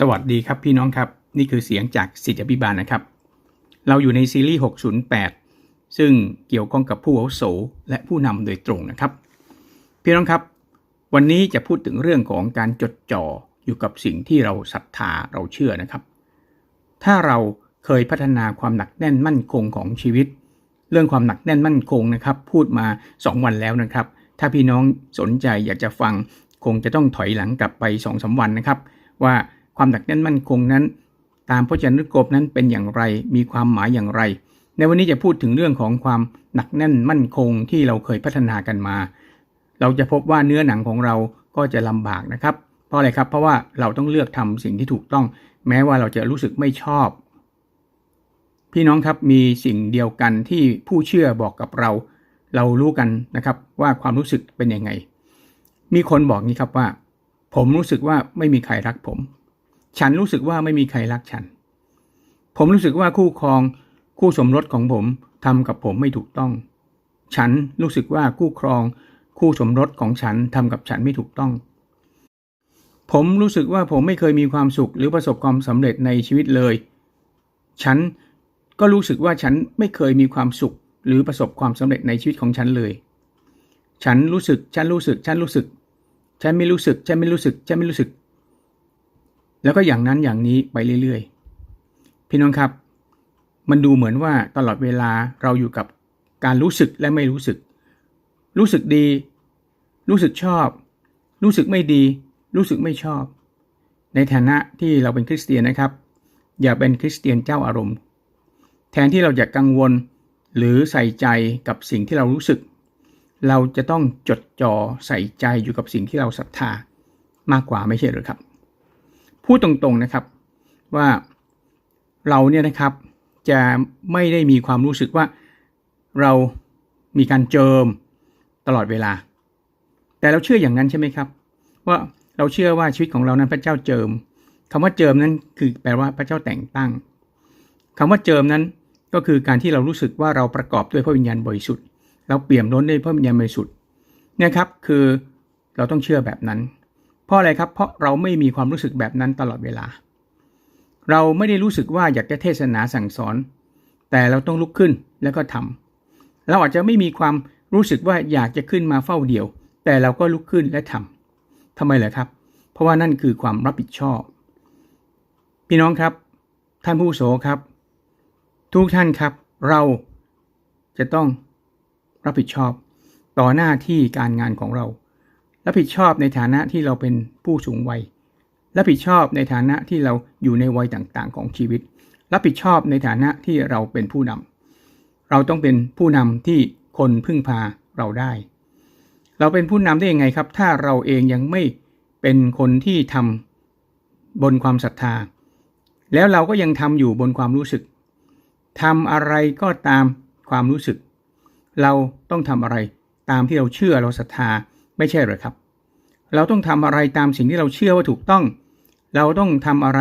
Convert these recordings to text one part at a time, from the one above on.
สวัสดีครับพี่น้องครับ นี่คือเสียงจากสิทธิอภิบาลนะครับ เราอยู่ในซีรีส์ 608 ซึ่งเกี่ยวข้องกับผู้อาวุโสและผู้นำโดยตรงนะครับ พี่น้องครับ วันนี้จะพูดถึงเรื่องของการจดจ่ออยู่กับสิ่งที่เราศรัทธาเราเชื่อนะครับ ถ้าเราเคยพัฒนาความหนักแน่นมั่นคงของชีวิต เรื่องความหนักแน่นมั่นคงนะครับ พูดมา 2 วันแล้วนะครับ ถ้าพี่น้องสนใจอยากจะฟังคงจะต้องถอยหลังกลับไป2อสวันนะครับ ว่า ความหนักแน่นมั่นคงนั้น ตามพจนานุกรมนั้นเป็นอย่างไร มีความหมายอย่างไร ในวันนี้จะพูดถึงเรื่องของความหนักแน่นมั่นคงที่เราเคยพัฒนากันมา เราจะพบว่าเนื้อหนังของเราก็จะลำบากนะครับ เพราะอะไรครับ เพราะว่าเราต้องเลือกทำสิ่งที่ถูกต้อง แม้ว่าเราจะรู้สึกไม่ชอบ พี่น้องครับมีสิ่งเดียวกันที่ผู้เชื่อบอกกับเรา เรารู้กันนะครับว่าความรู้สึกเป็นยังไง มีคนบอกนี้ครับว่า ผมรู้สึกว่าไม่มีใครรักผม ฉันรู้สึกว่าไม่มีใครรักฉัน ผมรู้สึกว่าคู่ครองคู่สมรสของผมทำกับผมไม่ถูกต้อง ฉันรู้สึกว่าคู่ครอง คู่สมรสของฉันทำกับฉันไม่ถูกต้อง ผมรู้สึกว่าผมไม่เคยมีความสุขหรือประสบความสำเร็จในชีวิตเลย ฉันก็รู้สึกว่าฉันไม่เคยมีความสุขหรือประสบความสำเร็จในชีวิตของฉันเลย ฉันรู้สึก ฉันรู้สึก ฉันรู้สึก ฉันไม่รู้สึก ฉันไม่รู้สึก ฉันไม่รู้สึก แล้วก็อย่างนั้นอย่างนี้ไปเรื่อยๆ พี่น้องครับ มันดูเหมือนว่าตลอดเวลาเราอยู่กับการรู้สึกและไม่รู้สึก รู้สึกดี รู้สึกชอบ รู้สึกไม่ดี รู้สึกไม่ชอบ ในฐานะที่เราเป็นคริสเตียนนะครับ อย่าเป็นคริสเตียนเจ้าอารมณ์ แทนที่เราจะกังวลหรือใส่ใจกับสิ่งที่เรารู้สึก เราจะต้องจดจ่อใส่ใจอยู่กับสิ่งที่เราศรัทธามากกว่าไม่ใช่หรือครับ พูดตรงๆนะครับว่าเราเนี่ยนะครับจะไม่ได้มีความรู้สึกว่าเรามีการเจิมตลอดเวลา แต่เราเชื่ออย่างนั้นใช่ไหมครับ ว่าเราเชื่อว่าชีวิตของเรานั้นพระเจ้าเจิมคำว่าเจิมนั้นคือแปลว่าพระเจ้าแต่งตั้งคำว่าเจิมนั้นก็คือการที่เรารู้สึกว่าเราประกอบด้วยพระวิญญาณบริสุทธิ์เราเปี่ยมล้นด้วยพระวิญญาณบริสุทธิ์เนี่ยครับคือเราต้องเชื่อแบบนั้น เพราะอะไรครับ เพราะเราไม่มีความรู้สึกแบบนั้นตลอดเวลา เราไม่ได้รู้สึกว่าอยากจะเทศนาสั่งสอน แต่เราต้องลุกขึ้นแล้วก็ทำเราอาจจะไม่มีความรู้สึกว่าอยากจะขึ้นมาเฝ้าเดี่ยว แต่เราก็ลุกขึ้นและทำทำไมเหรอครับ เพราะว่านั่นคือความรับผิดชอบ พี่น้องครับ ท่านผู้โสครับ ทุกท่านครับ เราจะต้องรับผิดชอบต่อหน้าที่การงานของเรา รับผิดชอบในฐานะที่เราเป็นผู้สูงวัย รับผิดชอบในฐานะที่เราอยู่ในวัยต่างๆ ของชีวิต รับผิดชอบในฐานะที่เราเป็นผู้นำเราต้องเป็นผู้นำที่คนพึ่งพาเราได้ เราเป็นผู้นำได้ยังไงครับ ถ้าเราเองยังไม่เป็นคนที่ทำบนความศรัทธา แล้วเราก็ยังทำอยู่บนความรู้สึกทำอะไรก็ตามความรู้สึก เราต้องทำอะไรตามที่เราเชื่อเราศรัทธา ไม่ใช่หรอครับ เราต้องทำอะไรตามสิ่งที่เราเชื่อว่าถูกต้อง เราต้องทำอะไร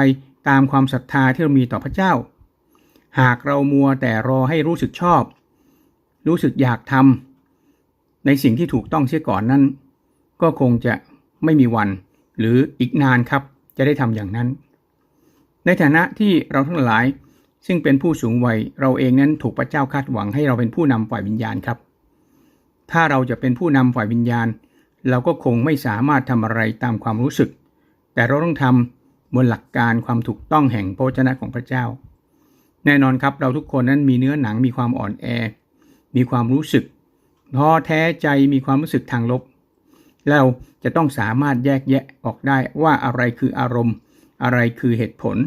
ตามความศรัทธาที่เรามีต่อพระเจ้า หากเรามัวแต่รอให้รู้สึกชอบ รู้สึกอยากทำในสิ่งที่ถูกต้องเสียก่อนนั้น ก็คงจะไม่มีวัน หรืออีกนานครับจะได้ทำอย่างนั้น ในฐานะที่เราทั้งหลายซึ่งเป็นผู้สูงวัยเราเองนั้นถูกพระเจ้าคาดหวังให้เราเป็นผู้นำฝ่ายวิญญาณครับ ถ้าเราจะเป็นผู้นำฝ่ายวิญญาณ เราก็คงไม่สามารถทำอะไรตามความรู้สึก แต่เราต้องทำบนหลักการความถูกต้องแห่งพระเจ้าของพระเจ้า แน่นอนครับเราทุกคนนั้นมีเนื้อหนังมีความอ่อนแอ มีความรู้สึกท้อแท้ใจมีความรู้สึกทางลบ เราจะต้องสามารถแยกแยะออกได้ว่าอะไรคืออารมณ์ อะไรคือเหตุผล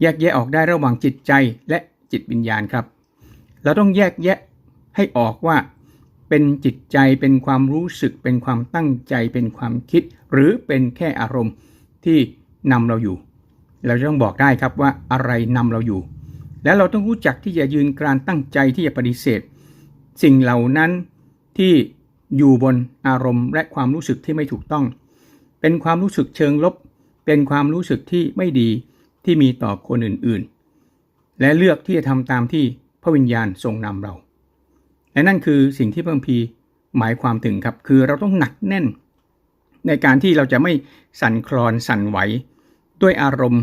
แยกแยะออกได้ระหว่างจิตใจและจิตวิญญาณครับ เราต้องแยกแยะให้ออกว่า เป็นจิตใจเป็นความรู้สึก เป็นความตั้งใจเป็นความคิด หรือเป็นแค่อารมณ์ที่นำเราอยู่ เราต้องบอกได้ครับว่าอะไรนำเราอยู่ แล้วเราต้องรู้จักที่จะยืนกรานตั้งใจที่จะปฏิเสธ สิ่งเหล่านั้นที่อยู่บนอารมณ์ และความรู้สึกที่ไม่ถูกต้อง เป็นความรู้สึกเชิงลบ เป็นความรู้สึกที่ไม่ดีที่มีต่อคนอื่นๆ และเลือกที่จะทำตามที่พระวิญญาณทรงนำเรา และนั่นคือสิ่งที่พระคัมภีร์หมายความถึงครับ คือเราต้องหนักแน่น ในการที่เราจะไม่สั่นคลอนสั่นไหว ด้วยอารมณ์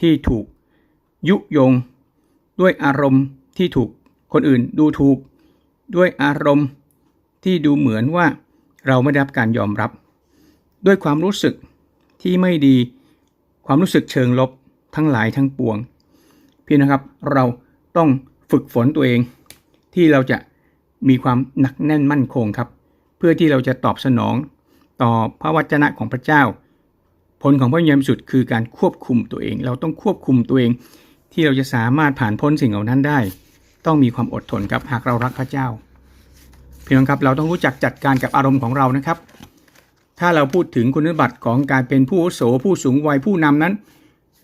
ที่ถูกยุยง ด้วยอารมณ์ที่ถูกคนอื่นดูถูก ด้วยอารมณ์ที่ดูเหมือนว่าเราไม่ได้รับการยอมรับ ด้วยความรู้สึกที่ไม่ดีความรู้สึกเชิงลบทั้งหลายทั้งปวง พี่นะครับเราต้องฝึกฝนตัวเองที่เราจะ มีความหนักแน่นมั่นคงครับ เพื่อที่เราจะตอบสนองต่อพระวจนะของพระเจ้า ผลของพระวิญญาณบริสุดคือการควบคุมตัวเอง เราต้องควบคุมตัวเอง ที่เราจะสามารถผ่านพ้นสิ่งเหล่านั้นได้ ต้องมีความอดทนครับหากเรารักพระเจ้าพี่น้องครับเราต้องรู้จักจัดการกับอารมณ์ของเรานะครับ ถ้าเราพูดถึงคุณสมบัติของการเป็นผู้อาวุโสผู้สูงวัยผู้นำนั้น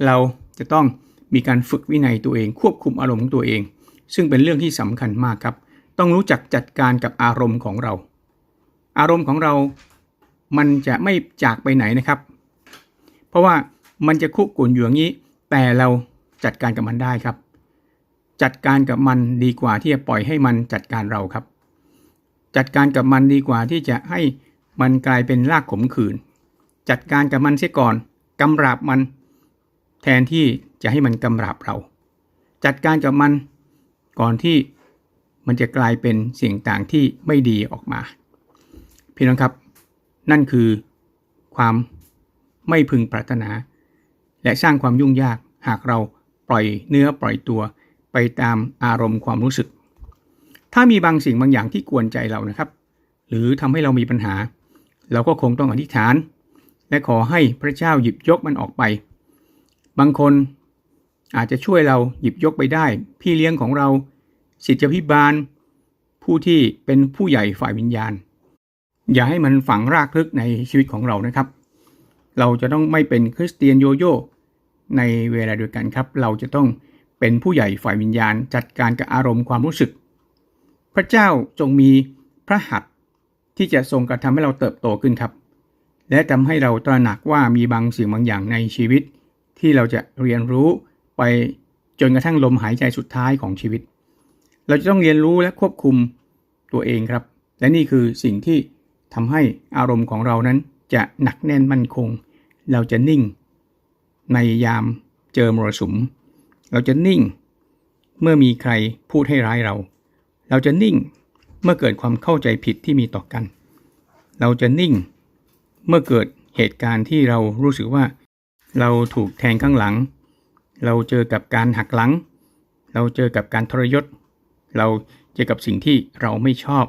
เราจะต้องมีการฝึกวินัยตัวเอง ควบคุมอารมณ์ของตัวเอง ซึ่งเป็นเรื่องที่สำคัญมากครับ ต้องรู้จักจัดการกับอารมณ์ของเรา อารมณ์ของเรา มันจะไม่จากไปไหนนะครับ เพราะว่ามันจะคุกกุ่นอยู่อย่างนี้ แต่เราจัดการกับมันได้ครับ จัดการกับมันดีกว่าที่จะปล่อยให้มันจัดการเราครับ จัดการกับมันดีกว่าที่จะให้มันกลายเป็นรากขมขื่นจัดการกับมันเสียก่อนกำราบมัน แทนที่จะให้มันกำราบเรา จัดการกับมันก่อนที่ มันจะกลายเป็นสิ่งต่างที่ไม่ดีออกมา พี่น้องครับ นั่นคือความไม่พึงปรารถนา และสร้างความยุ่งยากหากเราปล่อยเนื้อปล่อยตัวไปตามอารมณ์ความรู้สึก ถ้ามีบางสิ่งบางอย่างที่กวนใจเรานะครับ หรือทำให้เรามีปัญหา เราก็คงต้องอธิษฐาน และขอให้พระเจ้าหยิบยกมันออกไป บางคนอาจจะช่วยเราหยิบยกไปได้ พี่เลี้ยงของเรา ศิษยพิบาล ผู้ที่เป็นผู้ใหญ่ฝ่ายวิญญาณ อย่าให้มันฝังรากลึกในชีวิตของเรานะครับ เราจะต้องไม่เป็นคริสเตียนโยโย่ในเวลาเดียวกันครับ เราจะต้องเป็นผู้ใหญ่ฝ่ายวิญญาณ จัดการกับอารมณ์ความรู้สึก พระเจ้าจงมีพระหัตถ์ที่จะทรงกระทำให้เราเติบโตขึ้นครับ และทำให้เราตระหนักว่ามีบางสิ่งบางอย่างในชีวิต ที่เราจะเรียนรู้ไปจนกระทั่งลมหายใจสุดท้ายของชีวิต เราจะต้องเรียนรู้และควบคุมตัวเองครับ และนี่คือสิ่งที่ทำให้อารมณ์ของเรานั้นจะหนักแน่นมั่นคง เราจะนิ่ง ในยามเจอมรสุม เราจะนิ่ง เมื่อมีใครพูดให้ร้ายเรา เราจะนิ่งเมื่อเกิดความเข้าใจผิดที่มีต่อกัน เราจะนิ่ง เมื่อเกิดเหตุการณ์ที่เรารู้สึกว่า เราถูกแทงข้างหลัง เราเจอกับการหักหลัง เราเจอกับการทรยศ เราเจอกับสิ่งที่เราไม่ชอบ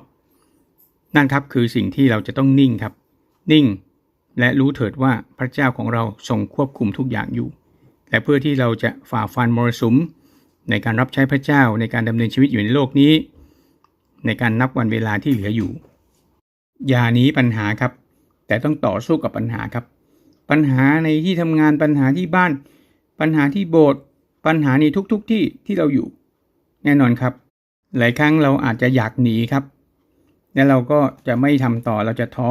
นั่นครับคือสิ่งที่เราจะต้องนิ่งครับ นิ่ง และรู้เถิดว่าพระเจ้าของเราทรงควบคุมทุกอย่างอยู่ และเพื่อที่เราจะฝ่าฟันมรสุม ในการรับใช้พระเจ้าในการดำเนินชีวิตอยู่ในโลกนี้ ในการนับวันเวลาที่เหลืออยู่ อย่าหนีปัญหาครับ แต่ต้องต่อสู้กับปัญหาครับ ปัญหาในที่ทำงานปัญหาที่บ้าน ปัญหาที่โบสถ์ปัญหาในทุกๆทที่ที่เราอยู่ แน่นอนครับ หลายครั้งเราอาจจะอยากหนีครับ และเราก็จะไม่ทำต่อเราจะท้อ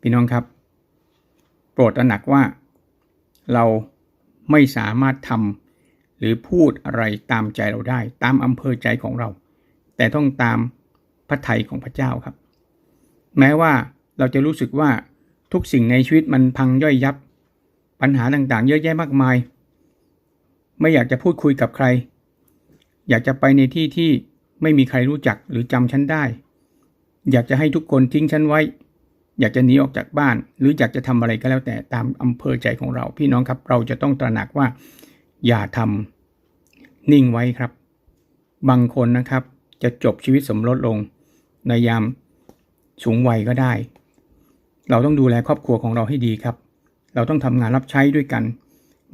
พี่น้องครับ โปรดตระหนักว่า เราไม่สามารถทำหรือพูดอะไรตามใจเราได้ ตามอำเภอใจของเรา แต่ต้องตามพระทัยของพระเจ้าครับ แม้ว่าเราจะรู้สึกว่าทุกสิ่งในชีวิตมันพังย่อยยับ ปัญหาต่างๆ เยอะแยะมากมาย ไม่อยากจะพูดคุยกับใคร อยากจะไปในที่ที่ไม่มีใครรู้จักหรือจำฉันได้ อยากจะให้ทุกคนทิ้งฉันไว้ อยากจะหนีออกจากบ้าน หรืออยากจะทำอะไรก็แล้วแต่ตามอำเภอใจของเรา พี่น้องครับ เราจะต้องตระหนักว่า อย่าทำนิ่งไว้ครับ บางคนนะครับ จะจบชีวิตสมรสลง ในยามสูงวัยก็ได้ เราต้องดูแลครอบครัวของเราให้ดีครับ เราต้องทำงานรับใช้ด้วยกัน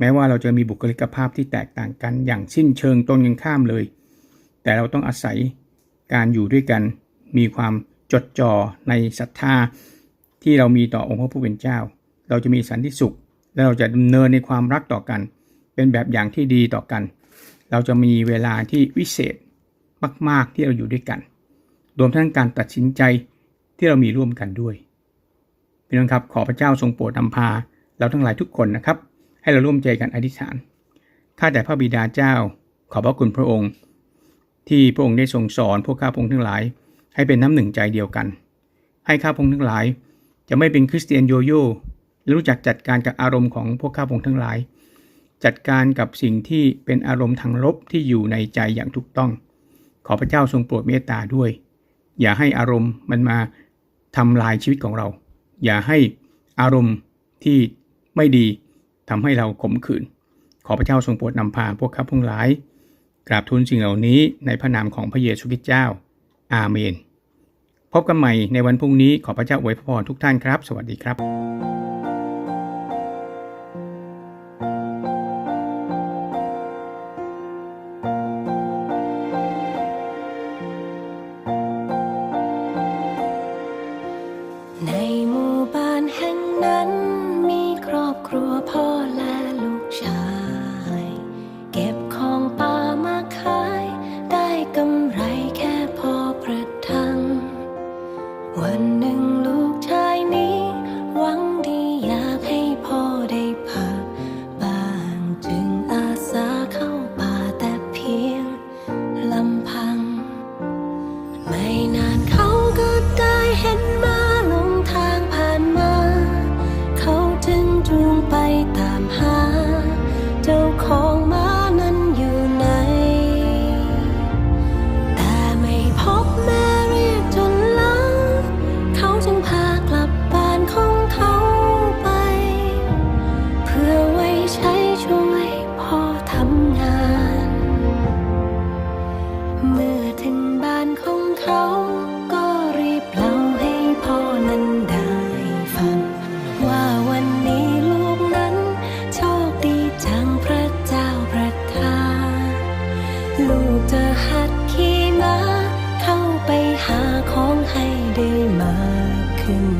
แม้ว่าเราจะมีบุคลิกภาพที่แตกต่างกันอย่างสิ้นเชิงตรงกันข้ามเลย แต่เราต้องอาศัยการอยู่ด้วยกัน มีความจดจ่อในศรัทธาที่เรามีต่อองค์พระผู้เป็นเจ้า เราจะมีสันติสุข และเราจะดำเนินในความรักต่อกัน เป็นแบบอย่างที่ดีต่อกัน เราจะมีเวลาที่วิเศษมาก ๆ ที่เราอยู่ด้วยกัน รวมทั้งการตัดสินใจที่เรามีร่วมกันด้วยพี่น้องครับขอพระเจ้าทรงโปรดนำพา เราทั้งหลายทุกคนนะครับ ให้เราร่วมใจกันอธิษฐาน ข้าแต่พระบิดาเจ้า ขอบพระคุณพระองค์ ที่พระองค์ได้ทรงสอนพวกข้าพงทั้งหลาย ให้เป็นน้ำหนึ่งใจเดียวกัน ให้ข้าพงทั้งหลาย จะไม่เป็นคริสเตียนโยโย่และรู้จักจัดการกับอารมณ์ของพวกข้าพงทั้งหลาย จัดการกับสิ่งที่เป็นอารมณ์ทางลบที่อยู่ในใจอย่างถูกต้อง ขอพระเจ้าทรงโปรดเมตตาด้วย อย่าให้อารมณ์มันมาทำลายชีวิตของเรา อย่าให้อารมณ์ที่ไม่ดี ทำให้เราขมขื่น ขอพระเจ้าทรงโปรดนำพาพวกข้าพงหลาย กราบทูลสิ่งเหล่านี้ในพระนามของพระเยซูคริสต์เจ้า อาเมน พบกันใหม่ในวันพรุ่งนี้ขอพระเจ้าอวยพรทุกท่านครับ สวัสดีครับา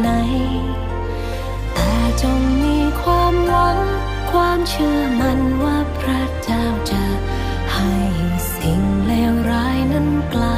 ไหน แต่จงมีความหวัง ความเชื่อมั่นว่าพระเจ้าจะให้สิ่งเลวร้ายนั้นกลาย